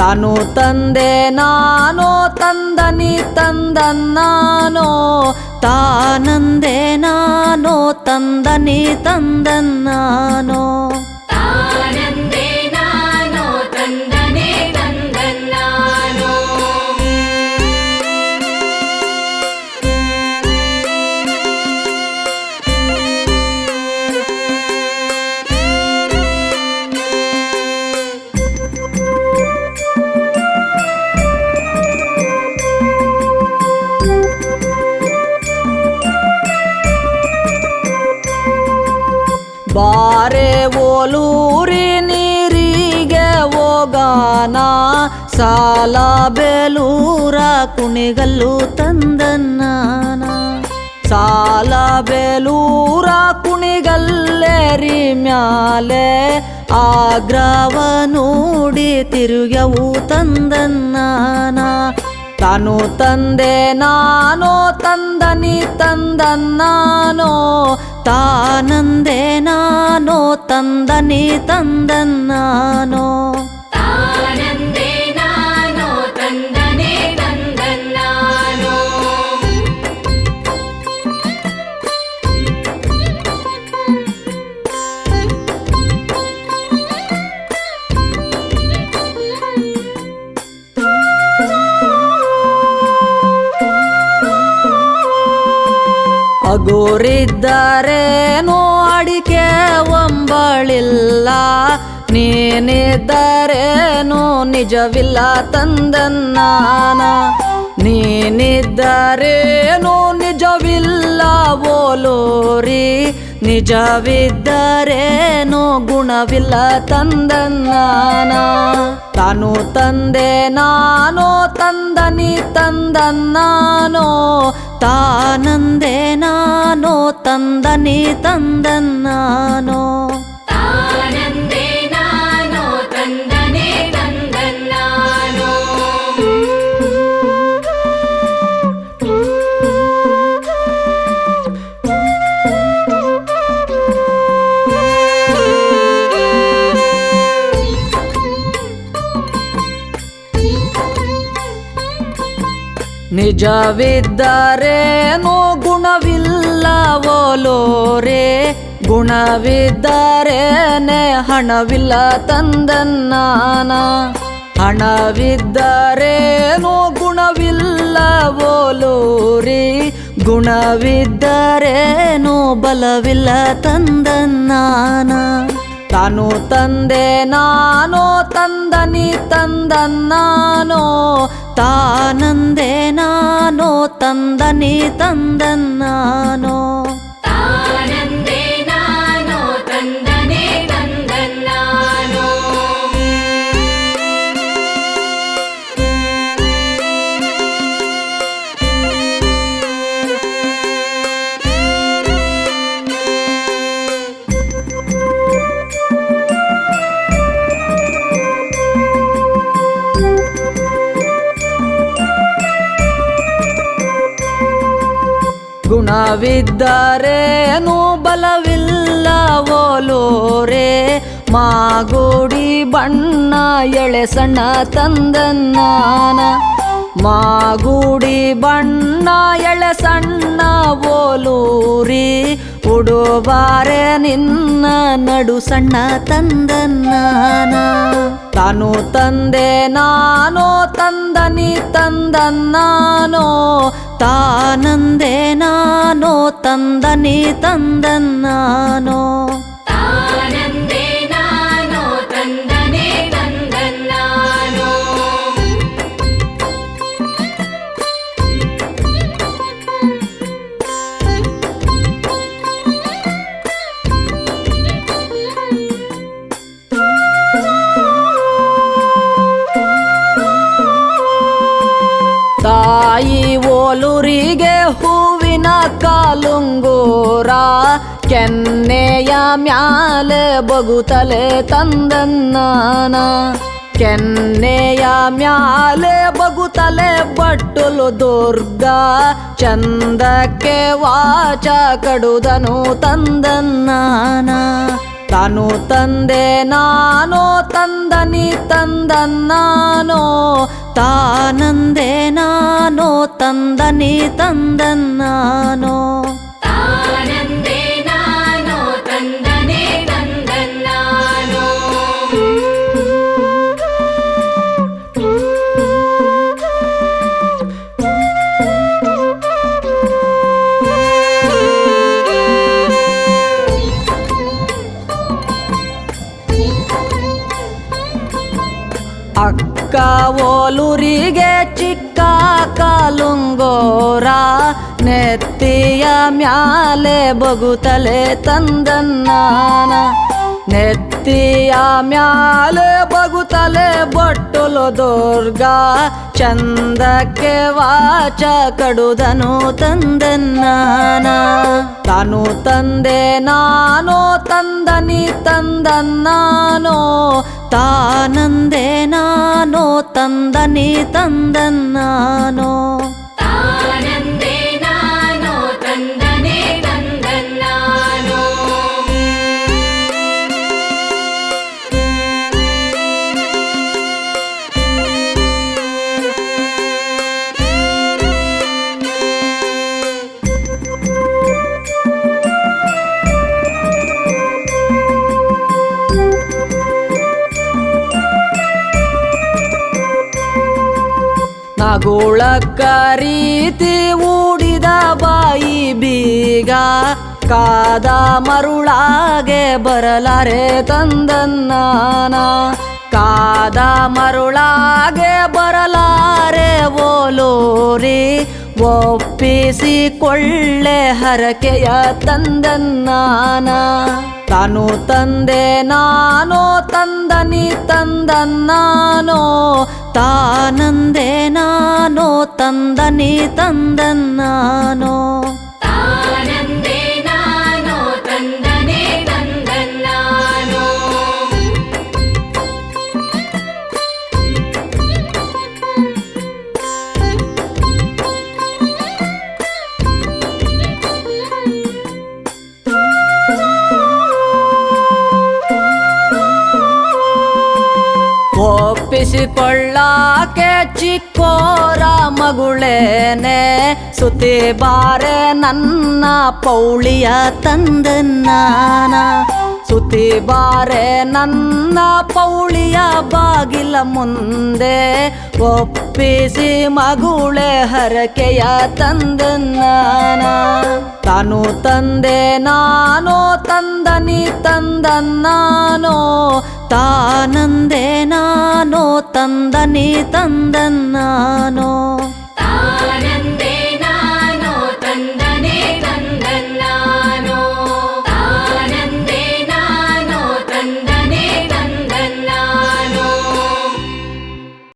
ತಾನು ತಂದೆ ನಾನೋ ತಂದನಿ ತಂದನ್ನಾನೋ ತಾನಂದೆ ನಾನೋ ತಂದನಿ ತಂದನ್ನಾನೋ ಓಲೂರಿ ನೀರಿಗೆ ಹೋಗಾನ. ಸಾಲ ಬೇಲೂರ ಕುಣಿಗಲ್ಲು ತಂದನ್ನ ಸಾಲ ಬೇಲೂರ ಕುಣಿಗಲ್ಲೇರಿ ಮ್ಯಾಲೆ. ಆಗ್ರವ ನೋಡಿ ತಿರುಗವು ತಂದನ್ನಾನ. ತಾನು ತಂದೆ ನಾನೋ ತಂದನಿ ತಂದನ್ನಾನೋ ತಾನಂದೆ ನಾನೋ ತಂದನಿ ತಂದನ್ನಾನೋ ಅಗೋರಿದ್ದರೇನೋ ಅಡಿಕೆ ಒಂಬಳಿಲ್ಲ. ನೀನಿದ್ದಾರೇನೋ ನಿಜವಿಲ್ಲ ತಂದನ್ನಾನ ನೀನಿದ್ದಾರೇನೋ ನಿಜವಿಲ್ಲ ಓಲೋರಿ. ನಿಜವಿದ್ದರೇನೋ ಗುಣವಿಲ್ಲ ತಂದನ್ನಾನ ತಾನು ತಂದೆ ನಾನೋ, ತಂದನಿ ತಂದನ್ನಾನೋ. ತಾನಂದೆ ನಾನೋ ತಂದನಿ ತಂದನ್ನಾನೋ ನಿಜವಿದ್ದರೇನೋ ಗುಣವಿಲ್ಲ ಓಲೋರೆ. ಹಣವಿಲ್ಲ ತಂದನ್ನಾನ ಹಣವಿದ್ದರೇನೋ ಗುಣವಿಲ್ಲ ಓಲೋರಿ. ಬಲವಿಲ್ಲ ತಂದನ್ನಾನ ತಾನು ತಂದೆ, ನಾನೋ ತಂದನಿ ತಂದನ್ನಾನೋ. ತಾನಂದೆ ನಾನೋ ತಂದನಿ ತಂದನ್ನಾನೋ ಗುಣವಿದ್ದರೇನು ಬಲವಿಲ್ಲ ಓಲೋರೆ. ಮಾಗೋಡಿ ಬಣ್ಣ ಎಳೆ ಸಣ್ಣ ತಂದನ್ನಾನ ಮಾಗೂಡಿ ಬಣ್ಣ ಎಳೆ ಸಣ್ಣ ಓಲೂರಿ. ಉಡುಬಾರೆ ನಿನ್ನ ನಡು ಸಣ್ಣ ತಂದನ್ನಾನ ತಾನು ತಂದೆ ನಾನೋ ತಂದನಿ ತಂದನ್ನಾನೋ ತಾನಂದೆ ನಾನೋ ತಂದನಿ ತಂದನ್ನಾನೋ ತಾಯಿ ಓಲುರಿಗೆ ಹೂವಿನ ಕಾಲುಂಗೂರ, ಕೆನ್ನೆಯ ಮ್ಯಾಲೆ ಬಗುತಲೆ ತಂದನ್ನಾನ ಕೆನ್ನೆಯ ಮ್ಯಾಲೆ ಬಗುತಲೆ ಬಟ್ಟುಲು ದುರ್ಗ, ಚಂದಕ್ಕೆ ವಾಚ ಕಡುದನು ತಂದನ್ನಾನ ತಾನು ತಂದೆ ನಾನೋ ತ ತಂದನಿ ತಂದನ್ನಾನೋ ತಾನಂದೆ ನಾನೋ ತಂದನಿ ತಂದನ್ನಾನೋ ಅಕ್ಕ ಓಲುರಿಗೆ ಚಿಕ್ಕ ಕಾಲುಂಗೋರ ನೆತ್ತಿಯ ಮ್ಯಾಲೆ ಬಗುತಲೆ ತಂದನ್ನಾನ. ನೆತ್ತಿಯ ಮ್ಯಾಲೆ ಬಗುತಲೆ ಬಟ್ಟುಲು ದುರ್ಗ, ಚಂದಕ್ಕೆ ವಾಚ ಕಡುದನು ತಂದನ್ನಾನ. ತಾನು ತಂದೆ, ನಾನು ತಂದನಿ ತಂದನ್ನಾನೋ. ತಾನಂದೆ ನಾನೋ ತಂದನಿ ತಂದನ್ನಾನೋ ನಗುಳಕ್ಕ ಕರೀತಿ ಊಡಿದ ಬಾಯಿ ಬೀಗ, ಕಾದ ಮರುಳಾಗೆ ಬರಲಾರೆ ತಂದನ್ನಾನ. ಕಾದ ಮರುಳಾಗೆ ಬರಲಾರೆ ಓಲೋರಿ ಒಪ್ಪಿಸಿಕೊಳ್ಳೆ ಹರಕೆಯ ತಂದನ್ನಾನ. ತಾನು ತಂದೆ ನಾನೋ, ತಂದನಿ ತಂದನ್ನಾನೋ ತಾನಂದೆ ನಾನೋ ತಂದನಿ ತಂದನ್ನಾನೋ ಒಪ್ಪಿಸಿಕೊಳ್ಳಾಕೆ ಚಿಕ್ಕೋರ ಮಗುಳೇನೆ ಸುತಿ ಬಾರೆ ನನ್ನ ಪೌಳಿಯ ತಂದನ್ನಾನ ಸುತಿ ಬಾರೆ ನನ್ನ ಪೌಳಿಯ ಬಾಗಿಲ ಮುಂದೆ ಒಪ್ಪಿಸಿ ಮಗುಳೆ ಹರಕೆಯ ತಂದನ್ನಾನ ತಾನು ತಂದೆ, ನಾನೋ ತಂದನಿ ತಂದನ್ನಾನೋ ತಾನಂದೆ, ನಾನೋ ತಂದನಿ ತಂದನ್ನಾನೋ